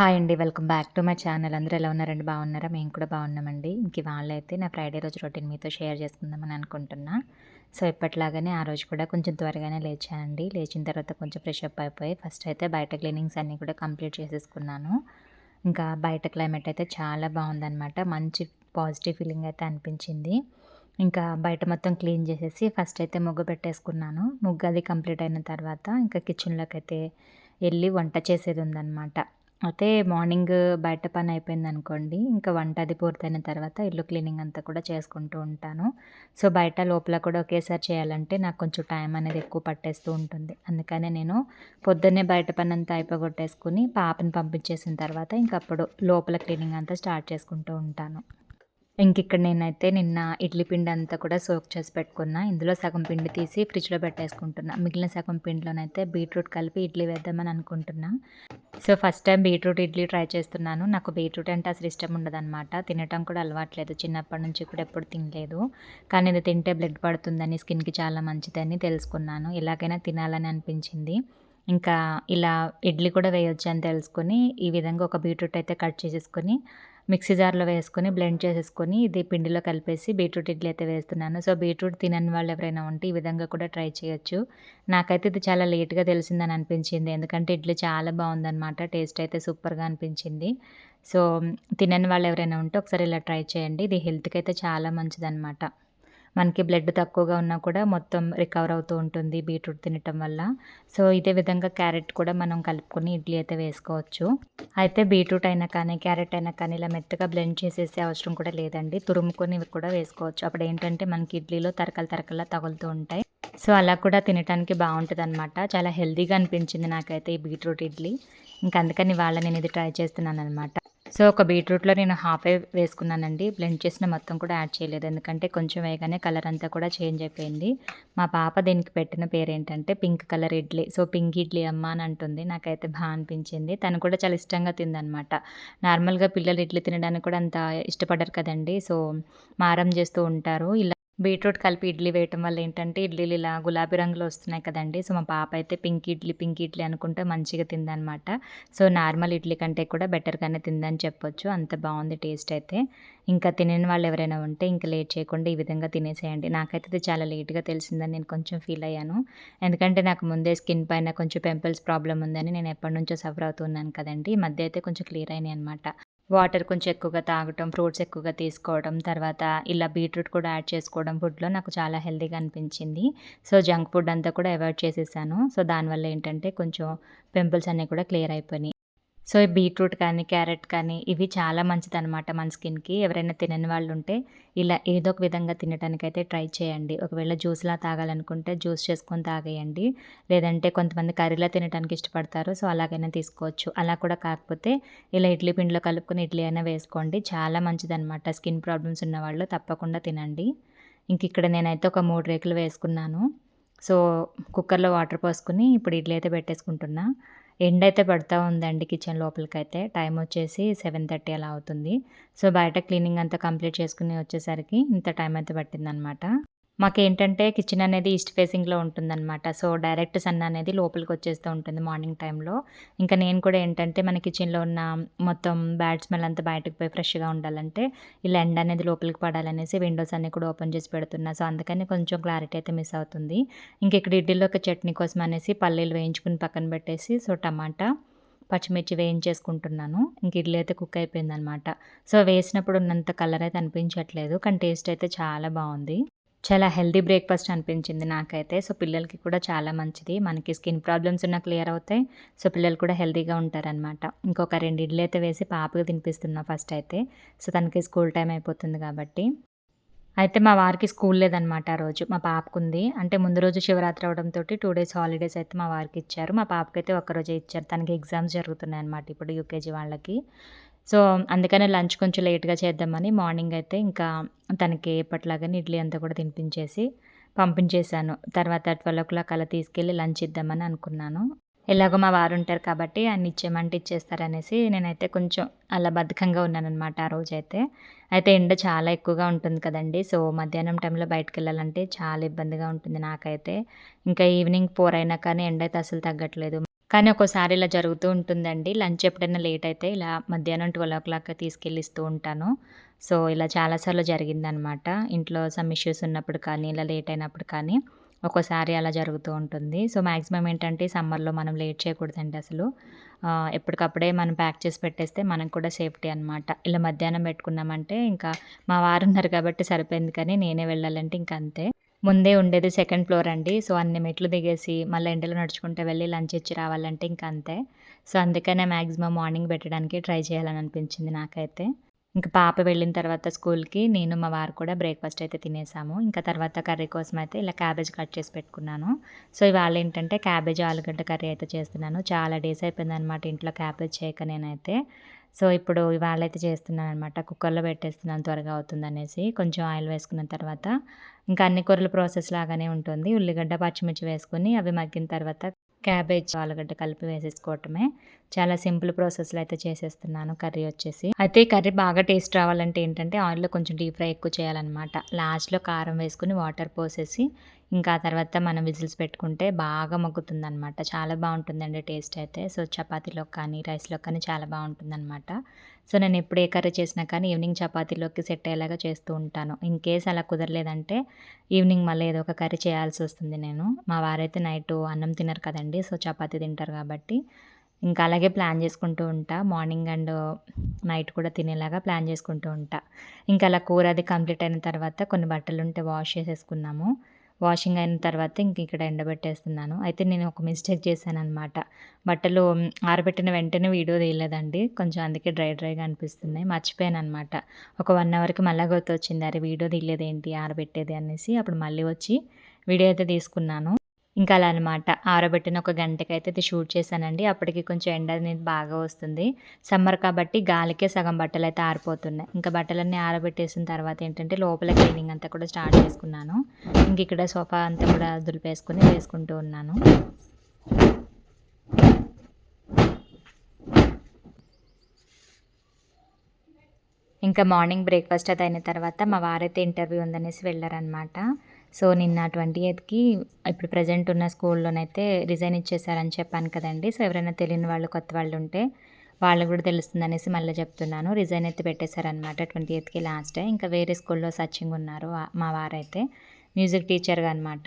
Hi అండి. Welcome back to my channel. అందరూ ఎలా ఉన్నారండి? బాగున్నారా? మేము కూడా బాగున్నామండి. ఇంక వాళ్ళైతే నా ఫ్రైడే రోజు రొటీన్ మీతో షేర్ చేసుకుందామని అనుకుంటున్నా. సో ఇప్పట్లాగానే ఆ రోజు కూడా కొంచెం త్వరగానే లేచానండి. లేచిన తర్వాత కొంచెం ఫ్రెష్ అప్ అయిపోయి ఫస్ట్ అయితే బయట క్లీనింగ్స్ అన్నీ కూడా కంప్లీట్ చేసేసుకున్నాను. ఇంకా బయట క్లైమేట్ అయితే చాలా బాగుందన్నమాట. మంచి పాజిటివ్ ఫీలింగ్ అయితే అనిపించింది. ఇంకా బయట మొత్తం క్లీన్ చేసేసి ఫస్ట్ అయితే ముగ్గు పెట్టేసుకున్నాను. ముగ్గు అది కంప్లీట్ అయిన తర్వాత ఇంకా కిచెన్లోకి అయితే వెళ్ళి వంట చేసేది ఉందన్నమాట. అయితే మార్నింగ్ బయట పని అయిపోయింది అనుకోండి ఇంకా వంట అది పూర్తయిన తర్వాత ఇల్లు క్లీనింగ్ అంతా కూడా చేసుకుంటూ ఉంటాను. సో బయట లోపల కూడా ఒకేసారి చేయాలంటే నాకు కొంచెం టైం అనేది ఎక్కువ పట్టేస్తూ ఉంటుంది. అందుకనే నేను పొద్దున్నే బయట పని అంతా అయిపోగొట్టేసుకుని పాపని పంపించేసిన తర్వాత ఇంకప్పుడు లోపల క్లీనింగ్ అంతా స్టార్ట్ చేసుకుంటూ ఉంటాను. ఇంకిక్కడ నేనైతే నిన్న ఇడ్లీ పిండి అంతా కూడా సోక్ చేసి పెట్టుకున్నా. ఇందులో సగం పిండి తీసి ఫ్రిడ్జ్లో పెట్టేసుకుంటున్నా. మిగిలిన సగం పిండిలోనైతే బీట్రూట్ కలిపి ఇడ్లీ వేద్దామని అనుకుంటున్నా. So first time beetroot idli try చేస్తున్నాను. నాకు బీట్రూట్ అంటే అసలు ఇష్టం ఉండదన్నమాట. తినటం కూడా అలవాట్లేదు చిన్నప్పటి నుంచి కూడా ఎప్పుడు తినలేదు. కానీ ఇది తింటే బ్లడ్ పడుతుందని స్కిన్కి చాలా మంచిదని తెలుసుకున్నాను. ఎలాగైనా తినాలని అనిపించింది. ఇంకా ఇలా ఇడ్లీ కూడా వేయొచ్చు అని తెలుసుకొని ఈ విధంగా ఒక బీట్రూట్ అయితే కట్ చేసేసుకొని మిక్సీ జార్లో వేసుకొని బ్లెండ్ చేసేసుకొని ఇది పిండిలో కలిపేసి బీట్రూట్ ఇడ్లీ అయితే వేస్తున్నాను. సో బీట్రూట్ తినని వాళ్ళు ఎవరైనా ఉంటే ఈ విధంగా కూడా ట్రై చేయొచ్చు. నాకైతే ఇది చాలా లేట్గా తెలిసిందని అనిపించింది. ఎందుకంటే ఇడ్లీ చాలా బాగుందనమాట టేస్ట్ అయితే సూపర్గా అనిపించింది. సో తినని వాళ్ళు ఎవరైనా ఉంటే ఒకసారి ఇలా ట్రై చేయండి. ఇది హెల్త్కి అయితే చాలా మంచిదన్నమాట. మనకి బ్లడ్ తక్కువగా ఉన్నా కూడా మొత్తం రికవర్ అవుతూ ఉంటుంది బీట్రూట్ తినటం వల్ల. సో ఇదే విధంగా క్యారెట్ కూడా మనం కలుపుకొని ఇడ్లీ అయితే వేసుకోవచ్చు. అయితే బీట్రూట్ అయినా కానీ క్యారెట్ అయినా కానీ ఇలా మెత్తగా బ్లెండ్ చేసేసే అవసరం కూడా లేదండి. తురుముకొని కూడా వేసుకోవచ్చు. అప్పుడు ఏంటంటే మనకి ఇడ్లీలో తరకలు తరకల్లా తగులుతూ ఉంటాయి. సో అలా కూడా తినడానికి బాగుంటుంది అనమాట చాలా హెల్తీగా అనిపించింది నాకైతే ఈ బీట్రూట్ ఇడ్లీ. ఇంకా అందుకని వాళ్ళ నేను ఇది ట్రై చేస్తున్నాను అనమాట సో ఒక బీట్రూట్లో నేను హాఫ్ వేసుకున్నానండి. బ్లెండ్ చేసిన మొత్తం కూడా యాడ్ చేయలేదు. ఎందుకంటే కొంచెం వేయగానే కలర్ అంతా కూడా చేంజ్ అయిపోయింది. మా పాప దీనికి పెట్టిన పేరు ఏంటంటే pink colour idli. So pink idli అమ్మ అని అంటుంది. నాకైతే బాగా అనిపించింది. తను కూడా చాలా ఇష్టంగా తిందనమాట. నార్మల్గా పిల్లలు ఇడ్లీ తినడానికి కూడా అంత ఇష్టపడరు కదండి. సో మారం చేస్తూ ఉంటారు. ఇలా బీట్రూట్ కలిపి ఇడ్లీ వేయటం వల్ల ఏంటంటే ఇడ్లీలు ఇలా గులాబీ రంగులో వస్తున్నాయి కదండి. సో మా పాప అయితే పింక్ ఇడ్లీ పింక్ ఇడ్లీ అనుకుంటే మంచిగా తిందనమాట. సో నార్మల్ ఇడ్లీ కంటే కూడా బెటర్గానే తిందని చెప్పొచ్చు. అంత బాగుంది టేస్ట్ అయితే. ఇంకా తినని వాళ్ళు ఎవరైనా ఉంటే ఇంకా లేట్ చేయకుండా ఈ విధంగా తినేసేయండి. నాకైతే ఇది చాలా లేట్గా తెలిసిందని నేను కొంచెం ఫీల్ అయ్యాను. ఎందుకంటే నాకు ముందే స్కిన్ పైన కొంచెం పింపుల్స్ ప్రాబ్లం ఉందని నేను ఎప్పటి నుంచో సఫర్ అవుతున్నాను కదండి. ఈ మధ్య అయితే కొంచెం క్లియర్ అయినాయి అనమాట వాటర్ కొంచెం ఎక్కువగా తాగటం ఫ్రూట్స్ ఎక్కువగా తీసుకోవడం తర్వాత ఇలా బీట్రూట్ కూడా యాడ్ చేసుకోవడం ఫుడ్లో నాకు చాలా హెల్తీగా అనిపించింది. సో జంక్ ఫుడ్ అంతా కూడా అవాయిడ్ చేసేసాను. సో దానివల్ల ఏంటంటే కొంచెం పింపుల్స్ అన్నీ కూడా క్లియర్ అయిపోయినాయి. సో ఈ బీట్రూట్ కానీ క్యారెట్ కానీ ఇవి చాలా మంచిదన్నమాట మన స్కిన్కి. ఎవరైనా తినని వాళ్ళు ఉంటే ఇలా ఏదో ఒక విధంగా తినడానికైతే ట్రై చేయండి. ఒకవేళ జ్యూస్లా తాగాలనుకుంటే జ్యూస్ చేసుకొని తాగేయండి. లేదంటే కొంతమంది కర్రీలా తినడానికి ఇష్టపడతారు సో అలాగైనా తీసుకోవచ్చు. అలా కూడా కాకపోతే ఇలా ఇడ్లీ పిండిలో కలుపుకొని ఇడ్లీ అయినా వేసుకోండి. చాలా మంచిదన్నమాట. స్కిన్ ప్రాబ్లమ్స్ ఉన్న వాళ్ళు తప్పకుండా తినండి. ఇంక ఇక్కడ నేనైతే ఒక మూడు రేకులు వేసుకున్నాను. సో కుక్కర్లో వాటర్ పోసుకుని ఇప్పుడు ఇడ్లీ అయితే పెట్టేసుకుంటున్నా. ఎండ్ అయితే పడుతూ ఉందండి కిచెన్ లోపలికైతే. టైం వచ్చేసి సెవెన్ థర్టీ అలా అవుతుంది. సో బయట క్లీనింగ్ అంతా కంప్లీట్ చేసుకుని వచ్చేసరికి ఇంత టైం అయితే పట్టిందనమాట. మాకేంటంటే కిచెన్ అనేది ఈస్ట్ ఫేసింగ్లో ఉంటుందన్నమాట. సో డైరెక్ట్ సన్ అనేది లోపలికి వచ్చేస్తూ ఉంటుంది మార్నింగ్ టైంలో ఇంకా నేను కూడా ఏంటంటే మన కిచెన్లో ఉన్న మొత్తం బ్యాడ్ స్మెల్ అంతా బయటకు పోయి ఫ్రెష్గా ఉండాలంటే ఇలా ఎండ అనేది లోపలికి పడాలనేసి విండోస్ అన్ని కూడా ఓపెన్ చేసి పెడుతున్నా. సో అందుకని కొంచెం క్లారిటీ అయితే మిస్ అవుతుంది. ఇంక ఇక్కడ ఇడ్లీలో ఒక చట్నీ కోసం అనేసి పల్లీలు వేయించుకుని పక్కన పెట్టేసి సో టమాటా పచ్చిమిర్చి వేయించేసుకుంటున్నాను. ఇంక ఇడ్లీ అయితే కుక్ అయిపోయింది అనమాట సో వేసినప్పుడు ఉన్నంత కలర్ అయితే అనిపించట్లేదు కానీ టేస్ట్ అయితే చాలా బాగుంది. చాలా హెల్దీ బ్రేక్ఫాస్ట్ అనిపించింది నాకైతే. సో పిల్లలకి కూడా చాలా మంచిది. మనకి స్కిన్ ప్రాబ్లమ్స్ ఉన్న క్లియర్ అవుతాయి. సో పిల్లలు కూడా హెల్దీగా ఉంటారనమాట ఇంకొక రెండు ఇడ్లీ అయితే వేసి పాపకి తినిపిస్తున్నా ఫస్ట్ అయితే. సో తనకి స్కూల్ టైం అయిపోతుంది కాబట్టి. అయితే మా వారికి స్కూల్ లేదనమాట ఆ రోజు. మా పాపకుంది. అంటే ముందు రోజు శివరాత్రి అవడంతో టూ డేస్ హాలిడేస్ అయితే మా వారికి ఇచ్చారు. మా పాపకైతే ఒక్కరోజే ఇచ్చారు. తనకి ఎగ్జామ్స్ జరుగుతున్నాయి అనమాట ఇప్పుడు యూకేజీ వాళ్ళకి. సో అందుకనే లంచ్ కొంచెం లేట్గా చేద్దామని మార్నింగ్ అయితే ఇంకా తనకి ఎప్పట్లాగానే ఇడ్లీ అంతా కూడా తినిపించేసి పంపించేశాను. తర్వాత ట్వెల్వ్ ఓ క్లాక్ అలా తీసుకెళ్ళి లంచ్ ఇద్దామని అనుకున్నాను. ఎలాగో మా వారు ఉంటారు కాబట్టి ఆయన ఇచ్చేమంటే ఇచ్చేస్తారనేసి నేనైతే కొంచెం అలా బద్ధకంగా ఉన్నానమాట ఆ రోజైతే. అయితే ఎండ చాలా ఎక్కువగా ఉంటుంది కదండి. సో మధ్యాహ్నం టైంలో బయటకు వెళ్ళాలంటే చాలా ఇబ్బందిగా ఉంటుంది నాకైతే. ఇంకా ఈవినింగ్ ఫోర్ అయినా కానీ ఎండ అయితే అసలు తగ్గట్లేదు. కానీ ఒక్కోసారి ఇలా జరుగుతూ ఉంటుందండి. లంచ్ ఎప్పుడైనా లేట్ అయితే ఇలా మధ్యాహ్నం 12:00 తీసుకెళ్ళి ఇస్తూ ఉంటాను. సో, ఇలా చాలా సార్లు జరిగిందనమాట. ఇంట్లో సమ్ ఇష్యూస్ ఉన్నప్పుడు కానీ, ఇలా లేట్ అయినప్పుడు కానీ, ఒక్కోసారి అలా జరుగుతూ ఉంటుంది. సో, మాక్సిమం ఏంటంటే సమ్మర్‌లో మనం లేట్ చేయకూడదండి అసలు. ఎప్పటికప్పుడే మనం ప్యాక్ చేసి పెట్టేస్తే మనకు కూడా సేఫ్టీ అనమాట. ఇలా మధ్యాహ్నం పెట్టుకున్నామంటే ఇంకా మా వారు ఉన్నారు కాబట్టి సరిపోయింది కానీ నేనే వెళ్ళాలంటే ఇంక అంతే. ముందే ఉండేది సెకండ్ ఫ్లోర్ అండి. సో, అన్ని మెట్లు దిగేసి మళ్ళీ ఎండలో నడుచుకుంటూ వెళ్ళి లంచ్ ఇచ్చి రావాలంటే ఇంక అంతే. సో, అందుకనే మ్యాక్సిమం మార్నింగ్ పెట్టడానికి ట్రై చేయాలని అనిపించింది నాకైతే. ఇంకా పాప వెళ్ళిన తర్వాత స్కూల్‌కి నేను, మా వారు కూడా బ్రేక్‌ఫాస్ట్ అయితే తినేసాము. ఇంకా తర్వాత కర్రీ కోసం అయితే ఇలా క్యాబేజ్ కట్ చేసి పెట్టుకున్నాను. సో, ఇవాళ ఏంటంటే క్యాబేజ్, ఆలుగడ్డ కర్రీ అయితే చేస్తున్నాను. చాలా డేస్ అయిపోయిందనమాట ఇంట్లో క్యాబేజ్ చేయక నేనైతే. సో, ఇప్పుడు ఇవాళైతే చేస్తున్నాననమాట. కుక్కర్‌లో పెట్టేస్తున్నాను త్వరగా అవుతుందనేసి. కొంచెం ఆయిల్ వేసుకున్న తర్వాత ఇంకా అన్ని కూరల ప్రాసెస్ లాగానే ఉంటుంది. ఉల్లిగడ్డ, పచ్చిమిర్చి వేసుకొని అవి మగ్గిన తర్వాత క్యాబేజ్, ఆలుగడ్డ కలిపి వేసేసుకోవటమే. చాలా సింపుల్ ప్రాసెస్‌లో అయితే చేసేస్తున్నాను కర్రీ వచ్చేసి. అయితే కర్రీ బాగా టేస్ట్ రావాలంటే ఏంటంటే ఆయిల్‌లో కొంచెం డీప్ ఫ్రై ఎక్కువ చేయాలన్నమాట లాస్ట్‌లో కారం వేసుకొని వాటర్ పోసేసి ఇంకా ఆ తర్వాత మనం విజిల్స్ పెట్టుకుంటే బాగా మగ్గుతుందనమాట. చాలా బాగుంటుందండి టేస్ట్ అయితే. సో, చపాతీలోకి కానీ, రైస్‌లోకి కానీ చాలా బావుంటుందనమాట. సో, నేను ఎప్పుడు ఏ కర్రీ చేసినా కానీ ఈవినింగ్ చపాతీలోకి సెట్ అయ్యేలాగా చేస్తూ ఉంటాను. ఇన్ కేస్ అలా కుదరలేదంటే ఈవినింగ్ మళ్ళీ ఏదో ఒక కర్రీ చేయాల్సి వస్తుంది నేను. మా వారైతే నైట్ అన్నం తినరు కదండీ! సో, చపాతీ తింటారు కాబట్టి ఇంకా అలాగే ప్లాన్ చేసుకుంటూ ఉంటా. మార్నింగ్ అండ్ నైట్ కూడా తినేలాగా ప్లాన్ చేసుకుంటూ ఉంటా. ఇంకా అలా కూర అది కంప్లీట్ అయిన తర్వాత కొన్ని బట్టలు ఉంటే వాష్ చేసేసుకున్నాము. వాషింగ్ అయిన తర్వాత ఇంక ఇక్కడ ఎండబెట్టేస్తున్నాను. అయితే నేను ఒక మిస్టేక్ చేశాను అనమాట బట్టలు ఆరబెట్టిన వెంటనే వీడియో తీయలేదండి. కొంచెం అందుకే డ్రై డ్రైగా అనిపిస్తున్నాయి. మర్చిపోయాను అనమాట ఒక వన్ అవర్‌కి మళ్ళీ గుర్తొచ్చింది. అరే! వీడియో తీయలేదేంటి ఆరబెట్టేది అనేసి అప్పుడు మళ్ళీ వచ్చి వీడియో అయితే తీసుకున్నాను. ఇంకా అలా అనమాట. ఆరబెట్టిన ఒక గంటకైతే ఇది షూట్ చేశానండి. అప్పటికి కొంచెం ఎండ అనేది బాగా వస్తుంది. సమ్మర్ కాబట్టి గాలికే సగం బట్టలైతే ఆరిపోతున్నాయి. ఇంకా బట్టలన్నీ ఆరబెట్టేసిన తర్వాత ఏంటంటే లోపల క్లీనింగ్ అంతా కూడా స్టార్ట్ చేసుకున్నాను. ఇంక ఇక్కడ సోఫా అంతా కూడా దులిపేసుకొని వేసుకుంటూ ఉన్నాను. ఇంకా మార్నింగ్ బ్రేక్‌ఫాస్ట్ అది అయిన తర్వాత మా వారైతే ఇంటర్వ్యూ ఉందనేసి వెళ్ళారనమాట సో, నిన్న 28కి ఇప్పుడు ప్రజెంట్ ఉన్న స్కూల్‌లోనైతే రిజైన్ ఇచ్చేసారని చెప్పాను కదండి సో, ఎవరైనా తెలియని వాళ్ళు కొత్త వాళ్ళు ఉంటే వాళ్ళకి కూడా తెలుస్తుంది అనేసి మళ్ళీ చెప్తున్నాను. రిజైన్ అయితే పెట్టేశారనమాట ట్వంటీ ఎయిత్కి లాస్ట్ ఇంకా వేరే స్కూల్‌లో సచింగ్ ఉన్నారు మా వారైతే. మ్యూజిక్ టీచర్‌గా అనమాట.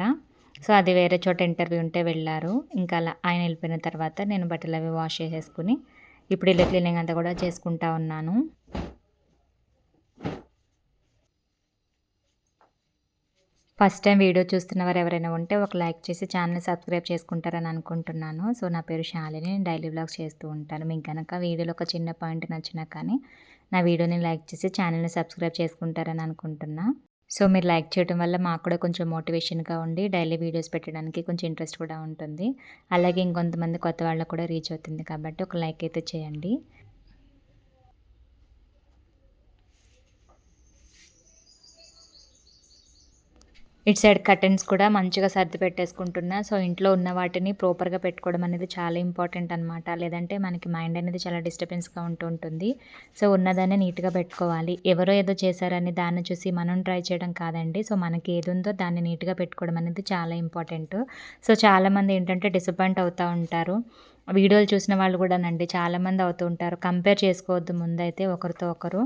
సో, అది వేరే చోట ఇంటర్వ్యూ ఉంటే వెళ్ళారు ఇంకా అలా ఆయన వెళ్ళిపోయిన తర్వాత నేను బట్టలు అవి వాష్ చేసేసుకుని ఇప్పుడు ఇల్లు క్లీనింగ్ అంతా కూడా చేసుకుంటా ఉన్నాను. ఫస్ట్ టైం వీడియో చూస్తున్నవారు ఎవరైనా ఉంటే ఒక లైక్ చేసి ఛానల్‌ని సబ్స్క్రైబ్ చేసుకుంటారని అనుకుంటున్నాను. సో, నా పేరు శాలిని. నేను డైలీ బ్లాగ్స్ చేస్తూ ఉంటాను. మీకు కనుక వీడియోలో ఒక చిన్న పాయింట్ నచ్చినా కానీ నా వీడియోని లైక్ చేసి ఛానల్‌ని సబ్స్క్రైబ్ చేసుకుంటారని అనుకుంటున్నా. సో, మీరు లైక్ చేయడం వల్ల మాకు కూడా కొంచెం మోటివేషన్‌గా ఉండి డైలీ వీడియోస్ పెట్టడానికి కొంచెం ఇంట్రెస్ట్ కూడా ఉంటుంది. అలాగే ఇంకొంతమంది కొత్త వాళ్ళకి కూడా రీచ్ అవుతుంది కాబట్టి ఒక లైక్ అయితే చేయండి. ఇటు సైడ్ కర్టెన్స్ కూడా మంచిగా సర్ది పెట్టేసుకుంటున్నా. సో, ఇంట్లో ఉన్న వాటిని ప్రాపర్‌గా పెట్టుకోవడం అనేది చాలా ఇంపార్టెంట్ అనమాట. లేదంటే మనకి మైండ్ అనేది చాలా డిస్టర్బెన్స్‌గా ఉంటూ ఉంటుంది. సో, ఉన్నదాన్ని నీట్‌గా పెట్టుకోవాలి. ఎవరో ఏదో చేశారని దాన్ని చూసి మనం ట్రై చేయడం కాదండి. సో, మనకి ఏదుందో దాన్ని నీట్‌గా పెట్టుకోవడం అనేది చాలా ఇంపార్టెంట్. సో, చాలామంది ఏంటంటే డిసప్పాయింట్ అవుతూ ఉంటారు. వీడియోలు చూసిన వాళ్ళు కూడానండి చాలామంది అవుతూ ఉంటారు. కంపేర్ చేసుకోవద్దు ముందైతే ఒకరితో ఒకరు.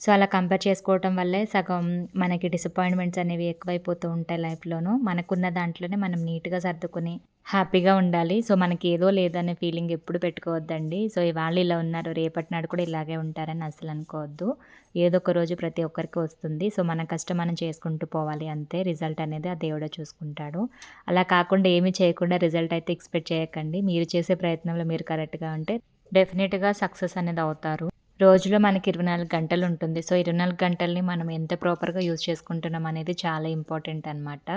సో, అలా కంపేర్ చేసుకోవటం వల్లే సగం మనకి డిసప్పాయింట్‌మెంట్స్ అనేవి ఎక్కువైపోతూ ఉంటాయి లైఫ్‌లోను. మనకున్న దాంట్లోనే మనం నీట్‌గా సర్దుకొని హ్యాపీగా ఉండాలి. సో, మనకి ఏదో లేదనే ఫీలింగ్ ఎప్పుడు పెట్టుకోవద్దండి. సో, ఇవాళ ఇలా ఉన్నారు రేపటి నాడు కూడా ఇలాగే ఉంటారని అసలు అనుకోవద్దు. ఏదో ఒక రోజు ప్రతి ఒక్కరికి వస్తుంది. సో, మన కష్టం మనం చేసుకుంటూ పోవాలి అంతే. రిజల్ట్ అనేది ఆ దేవుడే చూసుకుంటాడు. అలా కాకుండా ఏమీ చేయకుండా రిజల్ట్ అయితే ఎక్స్‌పెక్ట్ చేయకండి. మీరు చేసే ప్రయత్నంలో మీరు కరెక్ట్‌గా ఉంటే డెఫినెట్గా సక్సెస్ అనేది అవుతారు. రోజులో మనకి 24 గంటలు ఉంటుంది. సో, 24 గంటల్ని మనం ఎంత ప్రాపర్‌గా యూజ్ చేసుకుంటున్నాం అనేది చాలా ఇంపార్టెంట్ అనమాట.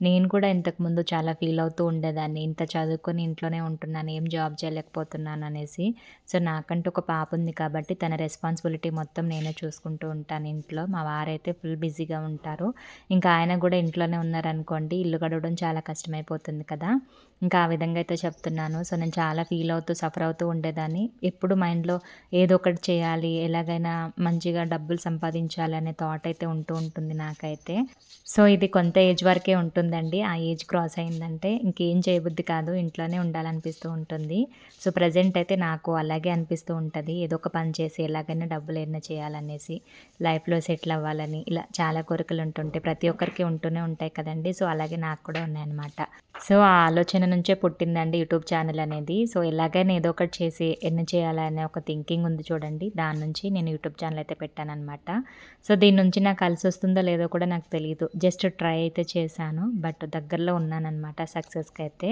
నేను కూడా ఇంతకుముందు చాలా ఫీల్ అవుతూ ఉండేదాన్ని. ఇంత చదువుకొని ఇంట్లోనే ఉంటున్నాను. ఏం జాబ్ చేయలేకపోతున్నాను అనేసి. సో, నాకంటూ ఒక పాప ఉంది కాబట్టి తన రెస్పాన్సిబిలిటీ మొత్తం నేనే చూసుకుంటూ ఉంటాను ఇంట్లో. మా వారైతే ఫుల్ బిజీగా ఉంటారు. ఇంకా ఆయన కూడా ఇంట్లోనే ఉన్నారనుకోండి ఇల్లు గడవడం చాలా కష్టమైపోతుంది కదా! ఇంకా ఆ విధంగా అయితే చెప్తున్నాను. సో, నేను చాలా ఫీల్ అవుతూ సఫర్ అవుతూ ఉండేదాన్ని. ఎప్పుడు మైండ్‌లో ఏదో ఒకటి చేయాలి చేయాలి ఎలాగైనా మంచిగా డబ్బులు సంపాదించాలి అనే థాట్ అయితే ఉంటూ ఉంటుంది నాకైతే. సో ఇది కొంత ఏజ్ వరకే ఉంటుందండి. ఆ ఏజ్ క్రాస్ అయిందంటే ఇంకేం చేయబుద్ధి కాదు ఇంట్లోనే ఉండాలనిపిస్తూ ఉంటుంది. సో ప్రజెంట్ అయితే నాకు అలాగే అనిపిస్తూ ఉంటుంది. ఏదో ఒక పని చేసి ఎలాగైనా డబ్బులు ఎన్న చేయాలనేసి లైఫ్లో సెటిల్ అవ్వాలని ఇలా చాలా కోరికలు ఉంటుంటాయి ప్రతి ఒక్కరికి ఉంటూనే ఉంటాయి కదండి. సో అలాగే నాకు కూడా ఉన్నాయన్నమాట. సో ఆ ఆలోచన నుంచే పుట్టిందండి యూట్యూబ్ ఛానల్ అనేది. సో ఎలాగైనా ఏదో ఒకటి చేసి ఎన్ని చేయాలనే ఒక థింకింగ్ ఉంది చూడండి. దాని నుంచి నేను యూట్యూబ్ ఛానల్ అయితే పెట్టానమాట సో దీని నుంచి నాకు కలిసి వస్తుందో లేదో కూడా నాకు తెలియదు జస్ట్ ట్రై అయితే చేశాను బట్ దగ్గరలో ఉన్నానమాట సక్సెస్కి అయితే.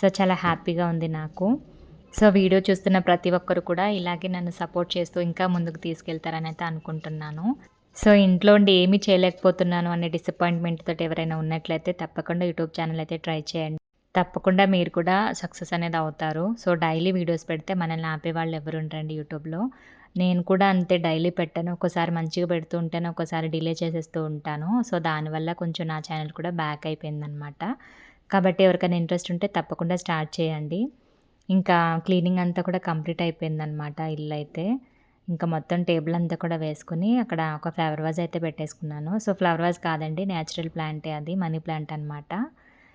సో చాలా హ్యాపీగా ఉంది నాకు. సో వీడియో చూస్తున్న ప్రతి ఒక్కరు కూడా ఇలాగే నన్ను సపోర్ట్ చేస్తూ ఇంకా ముందుకు తీసుకెళ్తారని అయితే అనుకుంటున్నాను. సో ఇంట్లో ఉండి ఏమీ చేయలేకపోతున్నాను అనే డిసప్పాయింట్మెంట్ తోటి ఎవరైనా ఉన్నట్లయితే తప్పకుండా యూట్యూబ్ ఛానల్ అయితే ట్రై చేయండి. తప్పకుండా మీరు కూడా సక్సెస్ అనేది అవుతారు. సో డైలీ వీడియోస్ పెడితే మనల్ని ఆపే వాళ్ళు ఎవరు ఉండరండి యూట్యూబ్లో. నేను కూడా అంతే డైలీ పెట్టాను. ఒకసారి మంచిగా పెడుతూ ఉంటాను ఒకసారి డిలే చేసేస్తూ ఉంటాను. సో దానివల్ల కొంచెం నా ఛానల్ కూడా బ్యాక్ అయిపోయిందనమాట. కాబట్టి ఎవరికైనా ఇంట్రెస్ట్ ఉంటే తప్పకుండా స్టార్ట్ చేయండి. ఇంకా క్లీనింగ్ అంతా కూడా కంప్లీట్ అయిపోయిందనమాట ఇల్లు అయితే ఇంకా మొత్తం టేబుల్ అంతా కూడా వేసుకుని అక్కడ ఒక ఫ్లవర్ వాజ్ అయితే పెట్టేసుకున్నాను. సో ఫ్లవర్ వాజ్ కాదండి న్యాచురల్ ప్లాంటే అది మనీ ప్లాంట్ అనమాట.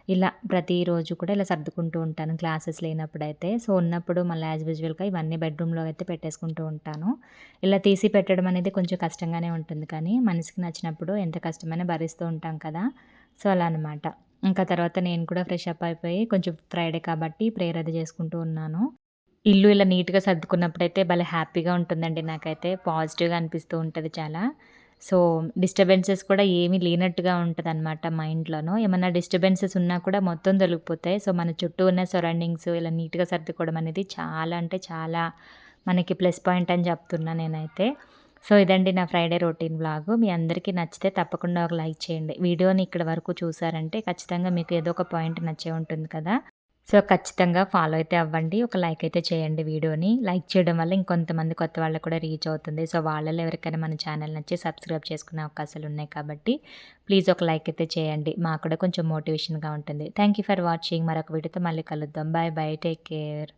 ఇలా ప్రతిరోజు కూడా ఇలా సర్దుకుంటూ ఉంటాను. క్లాసెస్ లేనప్పుడైతే. సో ఉన్నప్పుడు మళ్ళీ యాజ్ యూజువల్గా ఇవన్నీ బెడ్రూమ్లో అయితే పెట్టేసుకుంటూ ఉంటాను. ఇలా తీసి పెట్టడం అనేది కొంచెం కష్టంగానే ఉంటుంది. కానీ మనసుకి నచ్చినప్పుడు ఎంత కష్టమైనా భరిస్తూ ఉంటాం కదా! సో అలా అనమాట ఇంకా తర్వాత నేను కూడా ఫ్రెష్ అప్ అయిపోయి కొంచెం ఫ్రైడే కాబట్టి ప్రేయర్ అది చేసుకుంటూ ఉన్నాను. ఇల్లు ఇలా నీట్గా సర్దుకున్నప్పుడైతే భలే హ్యాపీగా ఉంటుందండి నాకైతే. పాజిటివ్గా అనిపిస్తూ ఉంటుంది చాలా. సో డిస్టర్బెన్సెస్ కూడా ఏమీ లేనట్టుగా ఉంటుంది అనమాట మైండ్లోనో. ఏమన్నా డిస్టర్బెన్సెస్ ఉన్నా కూడా మొత్తం తొలగిపోతాయి. సో మన చుట్టూ ఉన్న సరౌండింగ్స్ ఇలా నీట్గా సర్దుకోవడం అనేది చాలా అంటే చాలా మనకి ప్లస్ పాయింట్ అని చెప్తున్నా నేనైతే. సో ఇదండి నా ఫ్రైడే రొటీన్ బ్లాగ్ మీ అందరికీ నచ్చితే తప్పకుండా ఒక లైక్ చేయండి. వీడియోని ఇక్కడ వరకు చూసారంటే ఖచ్చితంగా మీకు ఏదో ఒక పాయింట్ నచ్చే ఉంటుంది కదా. సో ఖచ్చితంగా ఫాలో అయితే అవ్వండి. ఒక లైక్ అయితే చేయండి వీడియోని. లైక్ చేయడం వల్ల ఇంకొంతమంది కొత్త వాళ్ళకు కూడా రీచ్ అవుతుంది. సో వాళ్ళలో ఎవరికైనా మన ఛానల్ నచ్చి సబ్స్క్రైబ్ చేసుకునే అవకాశాలు ఉన్నాయి కాబట్టి ప్లీజ్ ఒక లైక్ అయితే చేయండి. మాకు కూడా కొంచెం మోటివేషన్గా ఉంటుంది. థ్యాంక్ యూ ఫర్ వాచింగ్ మరొక వీడియోతో మళ్ళీ కలుద్దాం. Bye bye take care